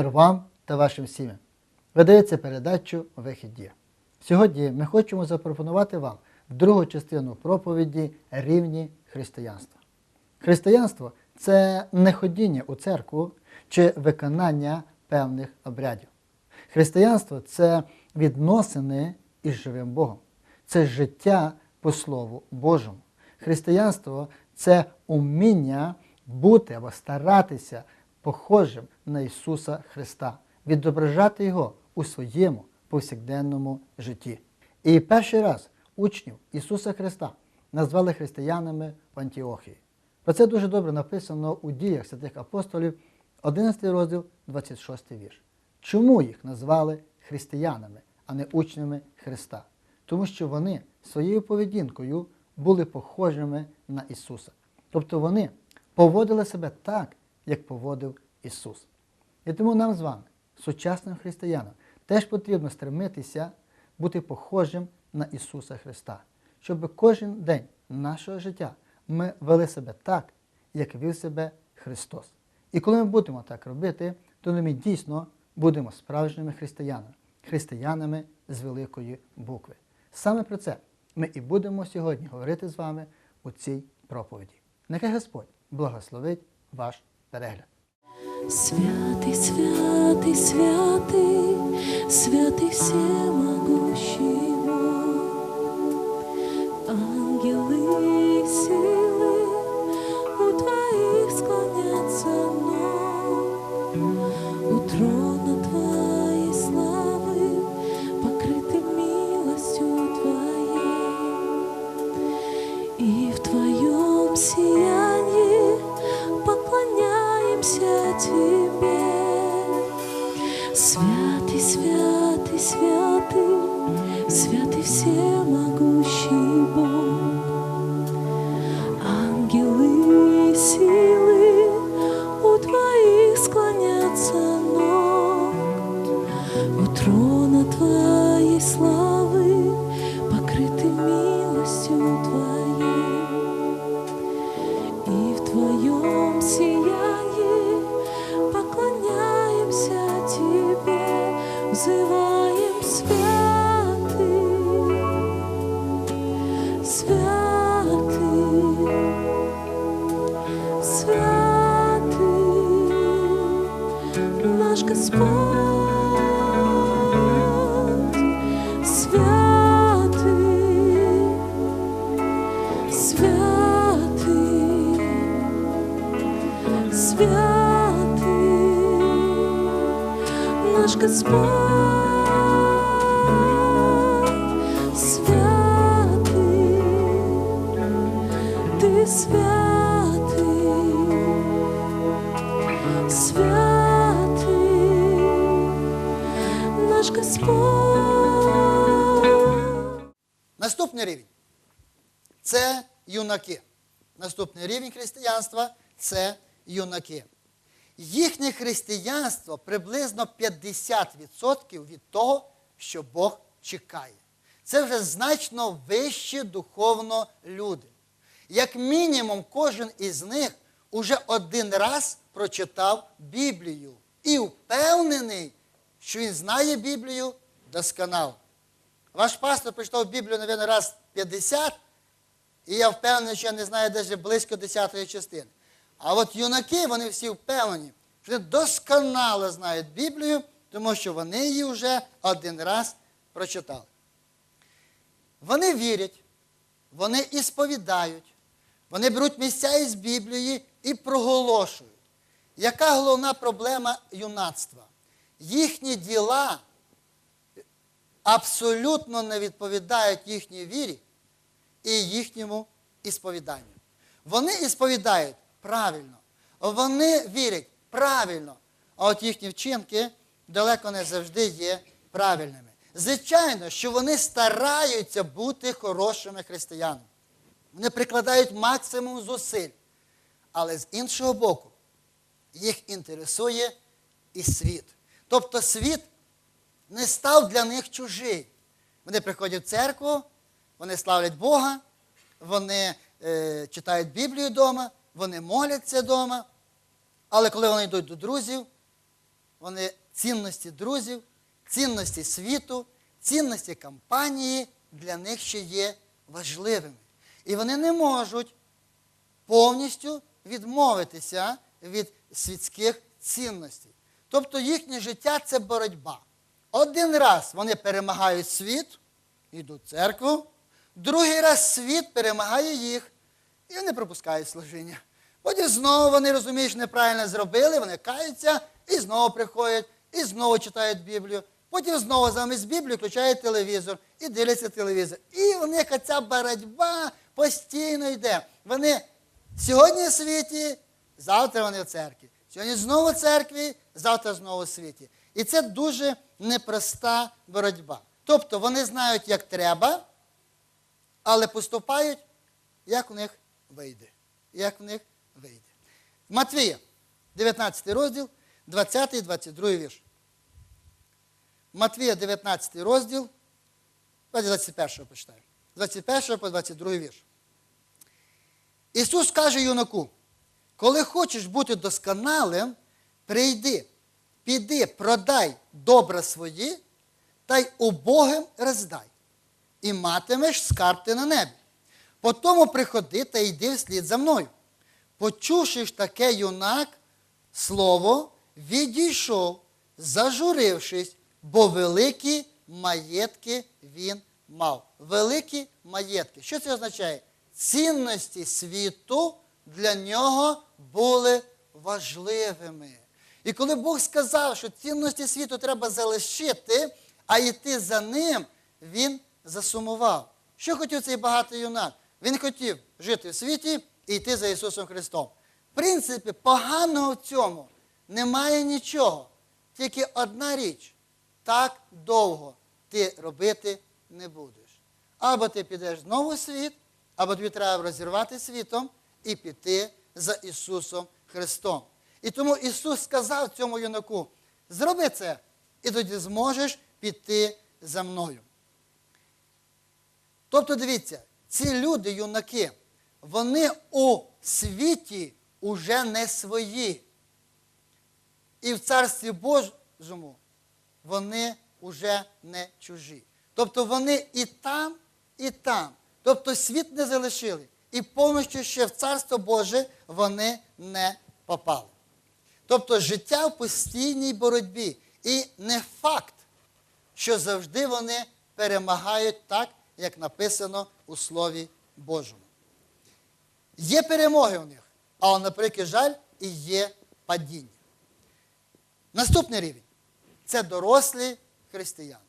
Мир вам та вашим сім'ям. Видається передачу Вихід є. Сьогодні ми хочемо запропонувати вам другу частину проповіді рівні християнства. Християнство це не ходіння у церкву чи виконання певних обрядів. Християнство це відносини із живим Богом, це життя по Слову Божому. Християнство це уміння бути або старатися похожим на Ісуса Христа, відображати Його у своєму повсякденному житті. І перший раз учнів Ісуса Христа назвали християнами в Антіохії. Про це дуже добре написано у діях святих апостолів, 11 розділ, 26 вірш. Чому їх назвали християнами, а не учнями Христа? Тому що вони своєю поведінкою були похожими на Ісуса. Тобто вони поводили себе так, як поводив Ісус. І тому нам з вами, сучасним християнам, теж потрібно стремитися бути похожим на Ісуса Христа, щоб кожен день нашого життя ми вели себе так, як вів себе Христос. І коли ми будемо так робити, то ми дійсно будемо справжніми християнами, християнами з великої букви. Саме про це ми і будемо сьогодні говорити з вами у цій проповіді. Нехай Господь благословить ваш перегляд. Святый, святый, святый, святый всемогущий Господь, святый, Ты святый, святый, наш Господь. Наступний рівень це юнаки. Наступний рівень християнства це юнаки. Їхнє християнство приблизно 50% від того, що Бог чекає. Це вже значно вищі духовно люди. Як мінімум, кожен із них уже один раз прочитав Біблію і впевнений, що він знає Біблію досконало. Ваш пастор прочитав Біблію, мабуть, раз 50, і я впевнений, що я не знаю навіть близько 10 частини. А от юнаки, вони всі впевнені, що вони досконало знають Біблію, тому що вони її вже один раз прочитали. Вони вірять, вони ісповідають, вони беруть місця із Біблії і проголошують. Яка головна проблема юнацтва? Їхні діла абсолютно не відповідають їхній вірі і їхньому ісповіданню. Вони ісповідають правильно, вони вірять правильно, а от їхні вчинки далеко не завжди є правильними. Звичайно, що вони стараються бути хорошими християнами. Вони прикладають максимум зусиль. Але з іншого боку, їх інтересує і світ. Тобто світ не став для них чужий. Вони приходять в церкву, вони славлять Бога, вони е, читають Біблію вдома, вони моляться вдома. Але коли вони йдуть до друзів, вони цінності друзів, цінності світу, цінності компанії для них ще є важливими. І вони не можуть повністю відмовитися від світських цінностей. Тобто їхнє життя це боротьба. Один раз вони перемагають світ, йдуть в церкву, другий раз світ перемагає їх, і вони пропускають служіння. Потім знову вони розуміють, що неправильно зробили, вони каються і знову приходять, і знову читають Біблію. Потім знову замість Біблії включають телевізор і дивляться телевізор. І в них ця боротьба постійно йде. Вони сьогодні в світі, завтра вони в церкві. Сьогодні знову в церкві, завтра знову в світі. І це дуже непроста боротьба. Тобто вони знають, як треба, але поступають, як в них вийде. Як в них вийде. Матвія, 19 розділ, 20 22 вірш. Матвія, 19 розділ, давайте 21 почитаємо. 21 по 22 вірш. Ісус каже юнаку, коли хочеш бути досконалим, прийди, піди, продай добра свої та й убогим роздай, і матимеш скарб ти на небі. Потому приходи та йди вслід за мною. Почувши ж таке юнак, слово, відійшов, зажурившись, бо великі маєтки він мав. Великі маєтки. Що це означає? Цінності світу для нього були важливими. І коли Бог сказав, що цінності світу треба залишити, а йти за ним, він засумував. Що хотів цей багатий юнак? Він хотів жити в світі і йти за Ісусом Христом. В принципі, поганого в цьому немає нічого. Тільки одна річ так довго ти робити не будеш. Або ти підеш знову в світ, або тобі треба розірвати світом і піти за Ісусом Христом. І тому Ісус сказав цьому юнаку: зроби це, і тоді зможеш піти за мною. Тобто, дивіться, ці люди, юнаки, вони у світі уже не свої. І в Царстві Божому вони вже не чужі. Тобто вони і там, і там. Тобто світ не залишили. І повністю ще в Царство Боже вони не попали. Тобто життя в постійній боротьбі. І не факт, що завжди вони перемагають так, як написано у Слові Божому. Є перемоги у них, а на прикий жаль, і є падіння. Наступний рівень це дорослі християни.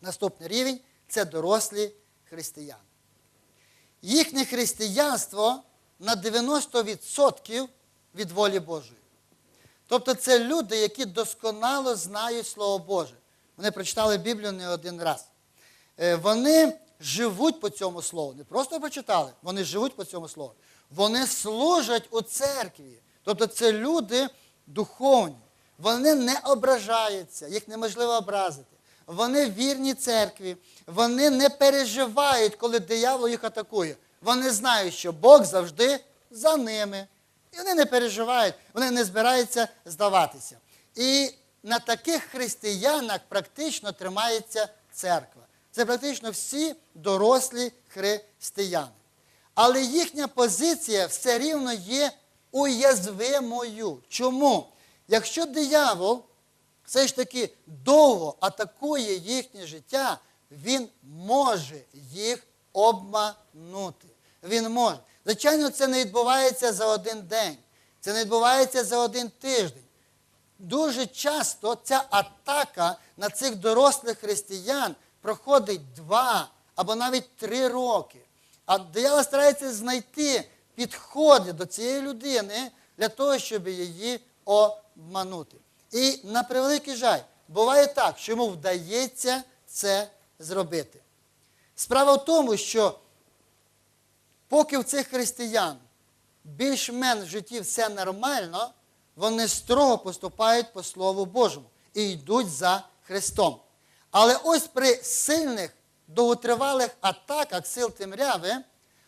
Наступний рівень це дорослі християни. Їхнє християнство на 90% від волі Божої. Тобто це люди, які досконало знають Слово Боже. Вони прочитали Біблію не один раз. Е, Вони живуть по цьому слову. Не просто прочитали, вони живуть по цьому слову. Вони служать у церкві. Тобто це люди духовні. Вони не ображаються, їх неможливо образити. Вони вірні церкві, вони не переживають, коли диявол їх атакує. Вони знають, що Бог завжди за ними. І вони не переживають, вони не збираються здаватися. І на таких християнах практично тримається церква. Це практично всі дорослі християни. Але їхня позиція все рівно є уязвимою. Чому? Якщо диявол все ж таки довго атакує їхнє життя, він може їх обманути. Він може. Звичайно, це не відбувається за один день, це не відбувається за один тиждень. Дуже часто ця атака на цих дорослих християн проходить два або навіть три роки. А диявол старається знайти підходи до цієї людини для того, щоб її обманути. І на превеликий жаль, буває так, що йому вдається це зробити. Справа в тому, що поки в цих християн більш-менш в житті все нормально, вони строго поступають по Слову Божому і йдуть за Христом. Але ось при сильних, довготривалих атаках сил темряви,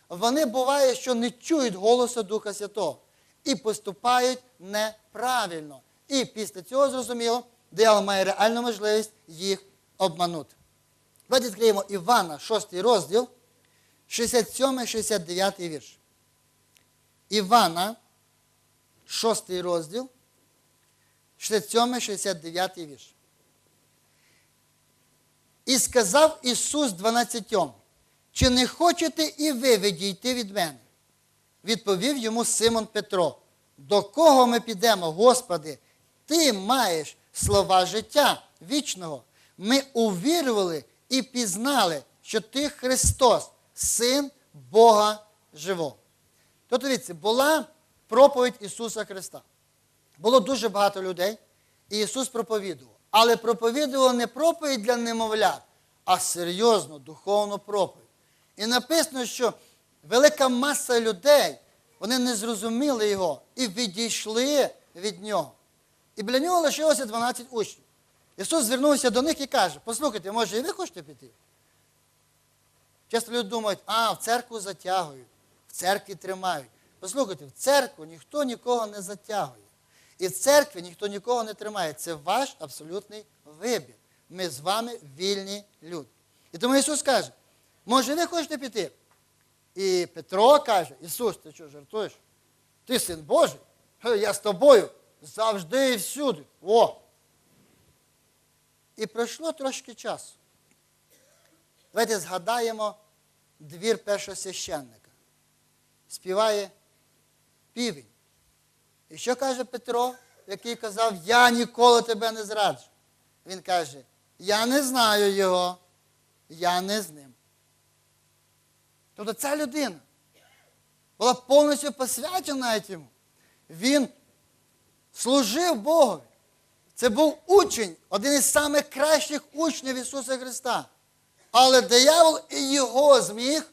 вони буває, що не чують голосу Духа Святого і поступають неправильно. І після цього зрозуміло, диявол має реальну можливість їх обманути. Давайте відкриємо Івана, 6 розділ, 67-69 вірш. Івана, 6 розділ, 67-69 вірш. І сказав Ісус дванадцятьом, чи не хочете і ви відійти від мене? Відповів йому Симон Петро. До кого ми підемо, Господи? Ти маєш слова життя вічного. Ми увірували і пізнали, що ти Христос, Син Бога Живого. То дивіться, була проповідь Ісуса Христа. Було дуже багато людей, і Ісус проповідував. Але проповідував не проповідь для немовлят, а серйозну духовну проповідь. І написано, що велика маса людей, вони не зрозуміли його і відійшли від нього. І біля нього лишилося 12 учнів. Ісус звернувся до них і каже: послухайте, може, і ви хочете піти? Часто люди думають, а, в церкву затягують, в церкві тримають. Послухайте, в церкву ніхто нікого не затягує. І в церкві ніхто нікого не тримає. Це ваш абсолютний вибір. Ми з вами вільні люди. І тому Ісус каже, може, ви хочете піти? І Петро каже, Ісус, ти що жартуєш? Ти син Божий? Я з тобою завжди і всюди. О! І пройшло трошки часу. Давайте згадаємо двір першого священника. Співає півень. І що каже Петро, який казав, я ніколи тебе не зраджу? Він каже, я не знаю його, я не з ним. Тобто ця людина була повністю посвячена йому. Він служив Богові. Це був учень, один із самих кращих учнів Ісуса Христа. Але диявол і його зміг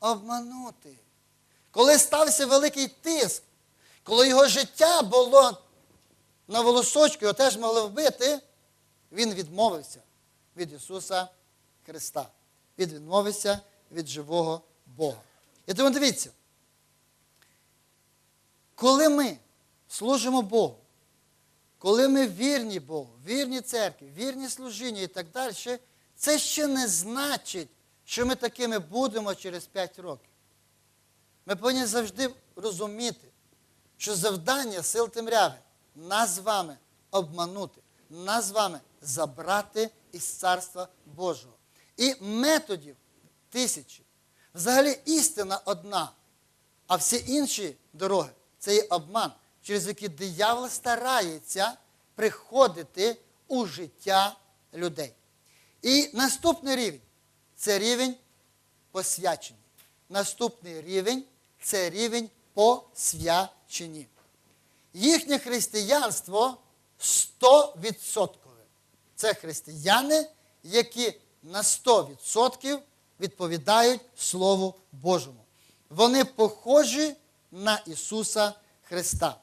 обманути. Коли стався великий тиск, коли його життя було на волосочку, його теж могли вбити, він відмовився від Ісуса Христа. Він відмовився від живого Бога. І тому дивіться, коли ми служимо Богу, коли ми вірні Богу, вірні церкві, вірні служіння і так далі, це ще не значить, що ми такими будемо через 5 років. Ми повинні завжди розуміти, що завдання сил темряви нас з вами обманути, нас з вами забрати із Царства Божого. І методів тисячі. Взагалі істина одна, а всі інші дороги це є обман, через який диявол старається приходити у життя людей. І наступний рівень це рівень посвячення. Наступний рівень це рівень посвячені. Їхнє християнство 100%. Це християни, які на 100% відповідають Слову Божому. Вони похожі на Ісуса Христа.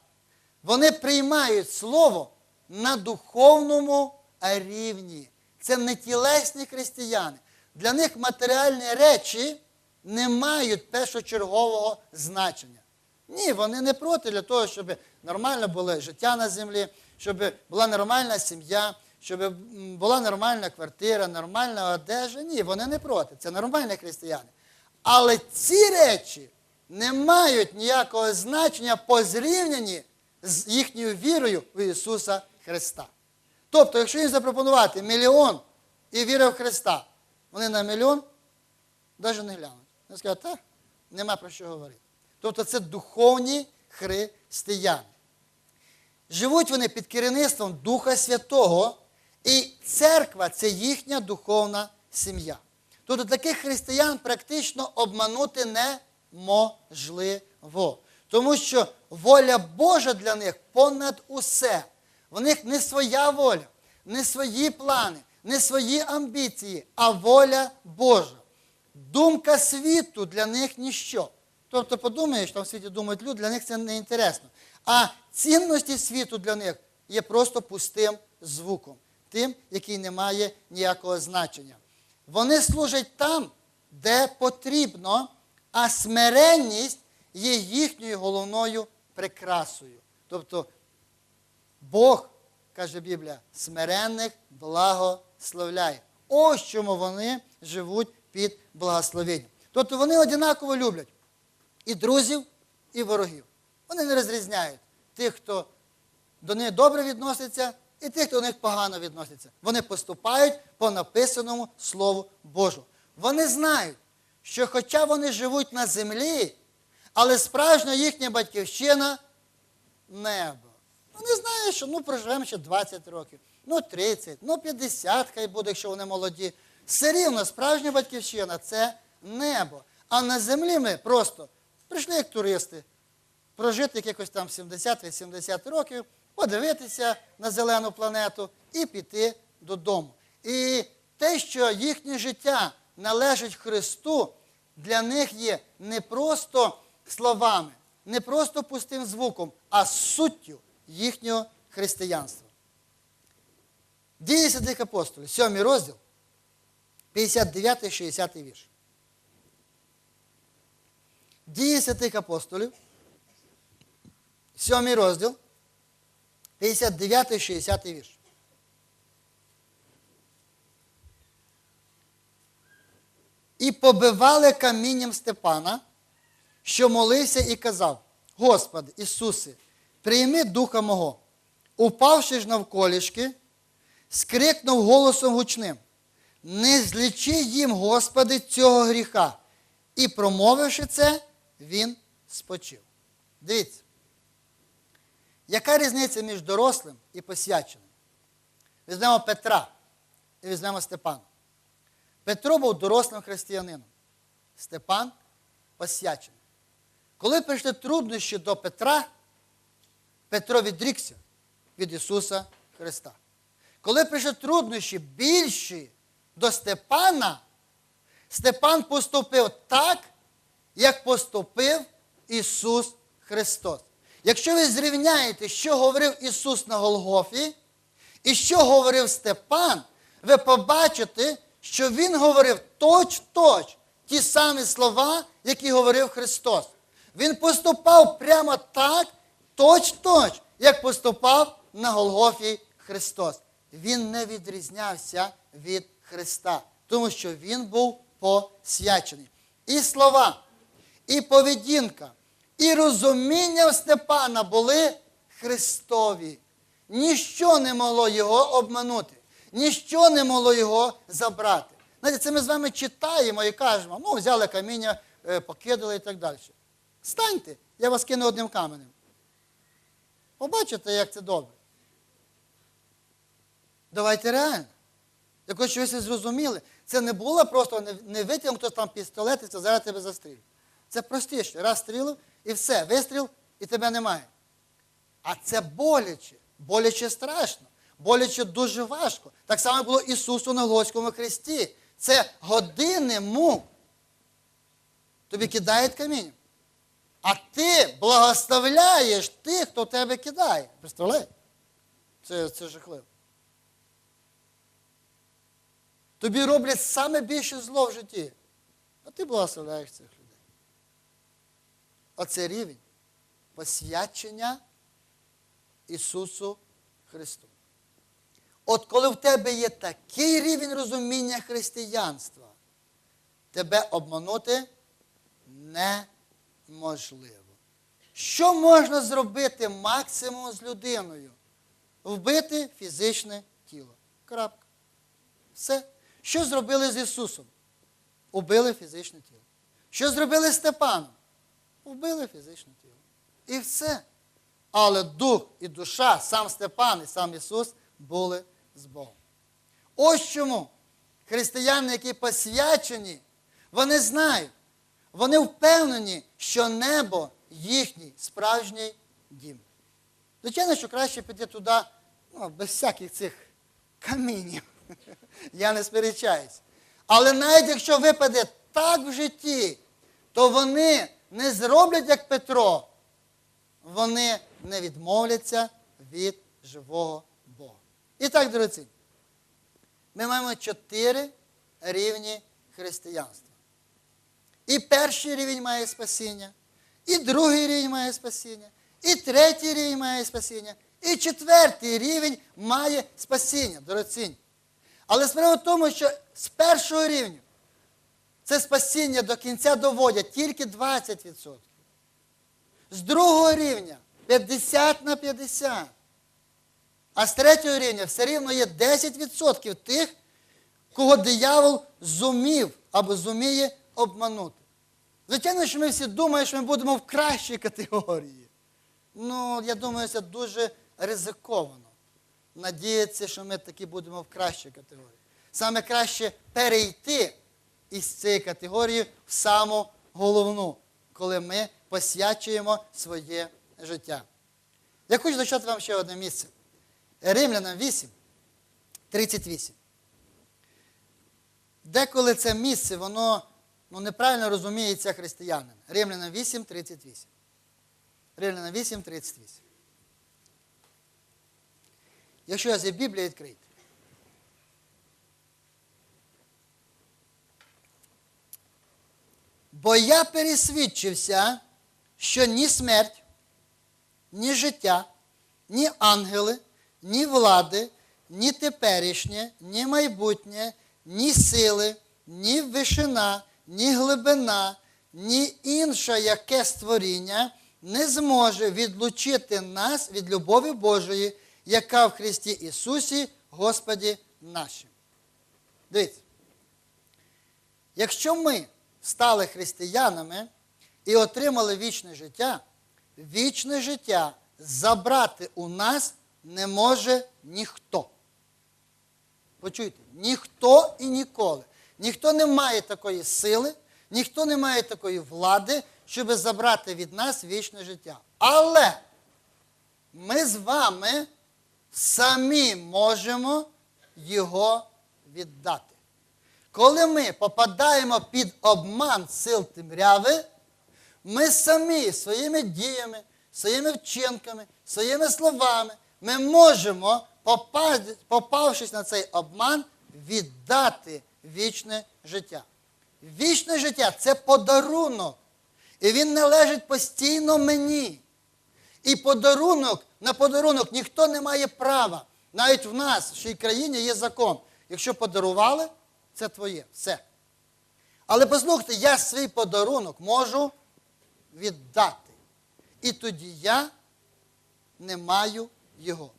Вони приймають Слово на духовному рівні. Це не тілесні християни. Для них матеріальні речі не мають першочергового значення. Ні, вони не проти для того, щоб нормально було життя на землі, щоб була нормальна сім'я, щоб була нормальна квартира, нормальна одежа. Ні, вони не проти. Це нормальні християни. Але ці речі не мають ніякого значення по зрівнянні з їхньою вірою в Ісуса Христа. Тобто, якщо їм запропонувати мільйон і віра в Христа, вони на мільйон навіть не глянуть. Вони скажуть, так, нема про що говорити. Тобто це духовні християни. Живуть вони під керівництвом Духа Святого, і церква це їхня духовна сім'я. Тобто таких християн практично обманути неможливо. Тому що воля Божа для них понад усе. В них не своя воля, не свої плани, не свої амбіції, а воля Божа. Думка світу для них ніщо. Тобто, подумаєш, там в світі думають люди, для них це не інтересно. А цінності світу для них є просто пустим звуком, тим, який не має ніякого значення. Вони служать там, де потрібно, а смиренність є їхньою головною прикрасою. Тобто Бог, каже Біблія, смиренних благословляє. Ось чому вони живуть під благословенням. Тобто вони однаково люблять і друзів, і ворогів. Вони не розрізняють тих, хто до них добре відноситься, і тих, хто до них погано відноситься. Вони поступають по написаному Слову Божу. Вони знають, що хоча вони живуть на землі, але справжня їхня батьківщина небо. Вони знають, що ну проживемо ще 20 років, ну 30, ну 50, хай буде, якщо вони молоді. Все рівно справжня батьківщина це небо. А на землі ми просто прийшли як туристи, прожити якихось там 70-80 років, подивитися на зелену планету і піти додому. І те, що їхнє життя належить Христу, для них є не просто словами, не просто пустим звуком, а суттю їхнього християнства. Дії святих апостолів, 7 розділ, 59-60 вірш. Дії святих апостолів, 7 розділ, 59-60 вірш. І побивали камінням Степана, що молився і казав: Господи, Ісусе, прийми духа мого. Упавши ж навколішки, скрикнув голосом гучним: Не злічи їм, Господи, цього гріха. І промовивши це, він спочив. Дивіться, яка різниця між дорослим і посвяченим? Візьмемо Петра і візьмемо Степана. Петро був дорослим християнином, Степан посвячений. Коли прийшли труднощі до Петра, Петро відрікся від Ісуса Христа. Коли прийшли труднощі більші до Степана, Степан поступив так, як поступив Ісус Христос. Якщо ви зрівняєте, що говорив Ісус на Голгофі, і що говорив Степан, ви побачите, що Він говорив точ-точ ті самі слова, які говорив Христос. Він поступав прямо так, точ-точ, як поступав на Голгофі Христос. Він не відрізнявся від Христа, тому що Він був посвячений. І слова, і поведінка, і розуміння в Степана були Христові. Ніщо не могло його обманути, ніщо не могло його забрати. Знаєте, це ми з вами читаємо і кажемо, ну, взяли каміння, е, покидали і так далі. Станьте, я вас кину одним каменем. Побачите, як це добре. Давайте реально. Якось щось ви зрозуміли. Це не було просто не, витягнув хтось там пістолет і це зараз тебе застрілює. Це простіше. Раз стрілив і все, вистріл і тебе немає. А це боляче, боляче страшно, боляче дуже важко. Так само було Ісусу на Голгофському хресті. Це години мук. Тобі кидають камінь. А ти благословляєш тих, хто тебе кидає. Представляєте? Це, це жахливо. Тобі роблять саме більше зло в житті. А ти благословляєш цих. Оце рівень посвячення Ісусу Христу. От коли в тебе є такий рівень розуміння християнства, тебе обманути неможливо. Що можна зробити максимум з людиною? Вбити фізичне тіло. Крапка. Все. Що зробили з Ісусом? Убили фізичне тіло. Що зробили з Степаном? Убили фізичне тіло. І все. Але дух і душа, сам Степан і сам Ісус були з Богом. Ось чому християни, які посвячені, вони знають, вони впевнені, що небо їхній справжній дім. Звичайно, що краще піти туди ну, без всяких цих камінів. Я не сперечаюсь. Але навіть якщо випаде так в житті, то вони не зроблять, як Петро. Вони не відмовляться від живого Бога. І так, дорогі, ми маємо чотири рівні християнства. І перший рівень має спасіння, і другий рівень має спасіння, І третій рівень має спасіння, і четвертий рівень має спасіння, дорогоцінні. Але справа в тому, що з першого рівня це спасіння до кінця доводять тільки 20%. З другого рівня 50 на 50. А з третього рівня все рівно є 10% тих, кого диявол зумів або зуміє обманути. Звичайно, що ми всі думаємо, що ми будемо в кращій категорії. Ну, я думаю, це дуже ризиковано. Надіятися, що ми таки будемо в кращій категорії. Саме краще перейти із цієї категорії в саму головну, коли ми посвячуємо своє життя. Я хочу зачати вам ще одне місце. Римлянам 8, 38. Деколи це місце, воно ну, неправильно розуміється християнин. Римлянам 8, 38. Римлянам 8, 38. Якщо у вас є Біблія, Бо я пересвідчився, що ні смерть, ні життя, ні ангели, ні влади, ні теперішнє, ні майбутнє, ні сили, ні вишина, ні глибина, ні інше яке створіння не зможе відлучити нас від любові Божої, яка в Христі Ісусі, Господі нашим. Дивіться. Якщо ми стали християнами і отримали вічне життя, вічне життя забрати у нас не може ніхто. Почуйте, ніхто і ніколи. Ніхто не має такої сили, ніхто не має такої влади, щоб забрати від нас вічне життя. Але ми з вами самі можемо його віддати. Коли ми попадаємо під обман сил темряви, ми самі своїми діями, своїми вчинками, своїми словами, ми можемо, попавшись на цей обман, віддати вічне життя. Вічне життя це подарунок. І він належить постійно мені. І подарунок, на подарунок ніхто не має права. Навіть в нас, в цій країні, є закон. Якщо подарували, це твоє. Все. Але послухайте, я свій подарунок можу віддати. І тоді я не маю його.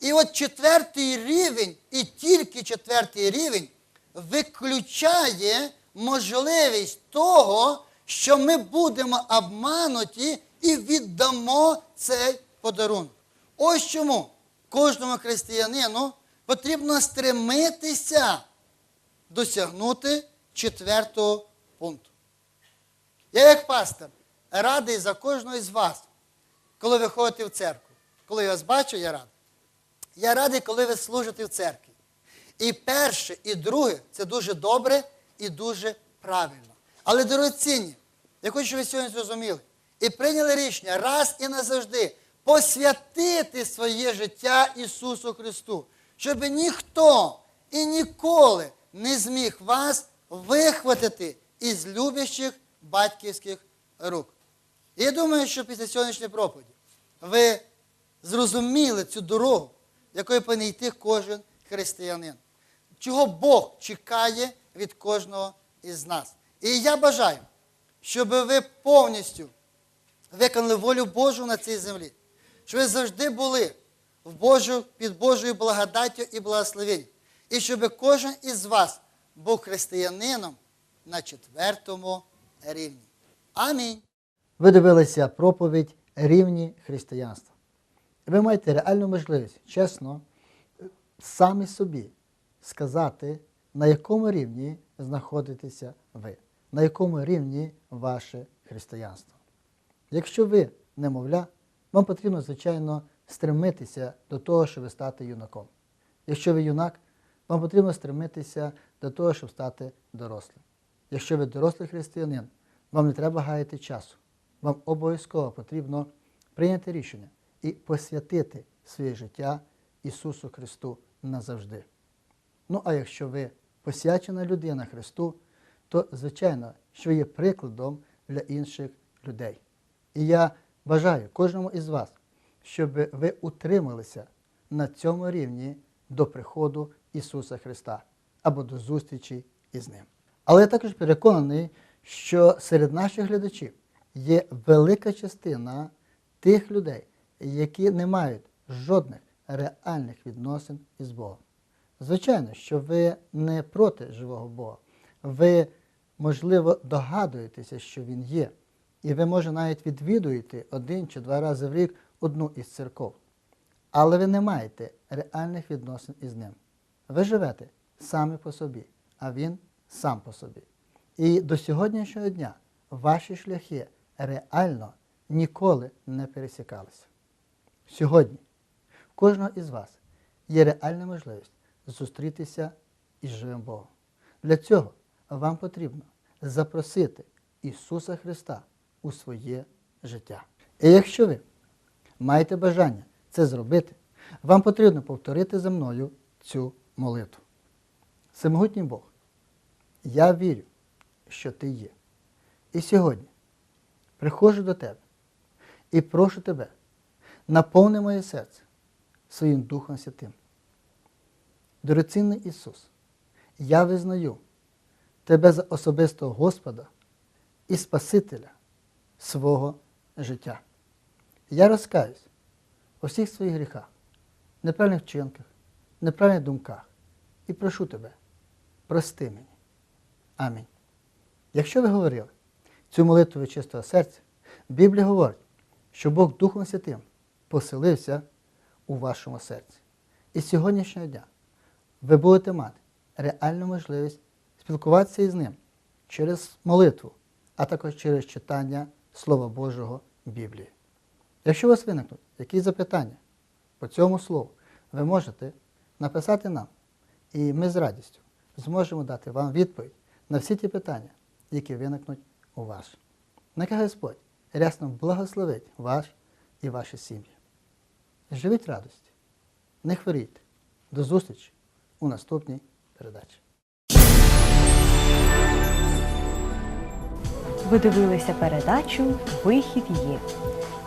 І от четвертий рівень, і тільки четвертий рівень виключає можливість того, що ми будемо обмануті і віддамо цей подарунок. Ось чому кожному християнину потрібно стремитися досягнути четвертого пункту. Я, як пастор, радий за кожного із вас, коли ви ходите в церкву. Коли я вас бачу, я радий. Я радий, коли ви служите в церкві. І перше, і друге це дуже добре і дуже правильно. Але дорогоцінні, я хочу, щоб ви сьогодні зрозуміли і прийняли рішення раз і назавжди посвятити своє життя Ісусу Христу, щоб ніхто і ніколи не зміг вас вихватити із любящих батьківських рук. І я думаю, що після сьогоднішньої проповіді ви зрозуміли цю дорогу, якою повинен йти кожен християнин. Чого Бог чекає від кожного із нас. І я бажаю, щоб ви повністю виконали волю Божу на цій землі, щоб ви завжди були в Божу, під Божою благодаттю і благословенням. І щоб кожен із вас був християнином на четвертому рівні. Амінь. Ви дивилися проповідь рівні християнства. Ви маєте реальну можливість, чесно, самі собі сказати, на якому рівні знаходитеся ви, на якому рівні ваше християнство. Якщо ви немовля, вам потрібно, звичайно, стремитися до того, щоб стати юнаком. Якщо ви юнак, вам потрібно стремитися до того, щоб стати дорослим. Якщо ви дорослий християнин, вам не треба гаяти часу. Вам обов'язково потрібно прийняти рішення і посвятити своє життя Ісусу Христу назавжди. Ну, а якщо ви посвячена людина Христу, то, звичайно, що є прикладом для інших людей. І я Бажаю кожному із вас, щоб ви утрималися на цьому рівні до приходу Ісуса Христа або до зустрічі із Ним. Але я також переконаний, що серед наших глядачів є велика частина тих людей, які не мають жодних реальних відносин із Богом. Звичайно, що ви не проти живого Бога. Ви, можливо, догадуєтеся, що Він є. І ви, може, навіть відвідуєте один чи два рази в рік одну із церков. Але ви не маєте реальних відносин із ним. Ви живете самі по собі, а він сам по собі. І до сьогоднішнього дня ваші шляхи реально ніколи не пересікалися. Сьогодні в кожного із вас є реальна можливість зустрітися із живим Богом. Для цього вам потрібно запросити Ісуса Христа у своє життя. І якщо ви маєте бажання це зробити, вам потрібно повторити за мною цю молитву. Всемогутній Бог, я вірю, що ти є. І сьогодні приходжу до тебе і прошу тебе, наповни моє серце своїм Духом Святим. Дорогоцінний Ісус, я визнаю Тебе за особистого Господа і Спасителя свого життя. Я розкаюсь у всіх своїх гріхах, неправильних вчинках, неправильних думках і прошу Тебе, прости мені. Амінь. Якщо ви говорили цю молитву від чистого серця, Біблія говорить, що Бог Духом Святим поселився у вашому серці. І з сьогоднішнього дня ви будете мати реальну можливість спілкуватися із ним через молитву, а також через читання Слова Божого Біблії. Якщо у вас виникнуть якісь запитання по цьому слову, ви можете написати нам, і ми з радістю зможемо дати вам відповідь на всі ті питання, які виникнуть у вас. Нехай Господь рясно благословить вас і ваші сім'ї. Живіть радості, не хворійте. До зустрічі у наступній передачі. Ви дивилися передачу Вихід є.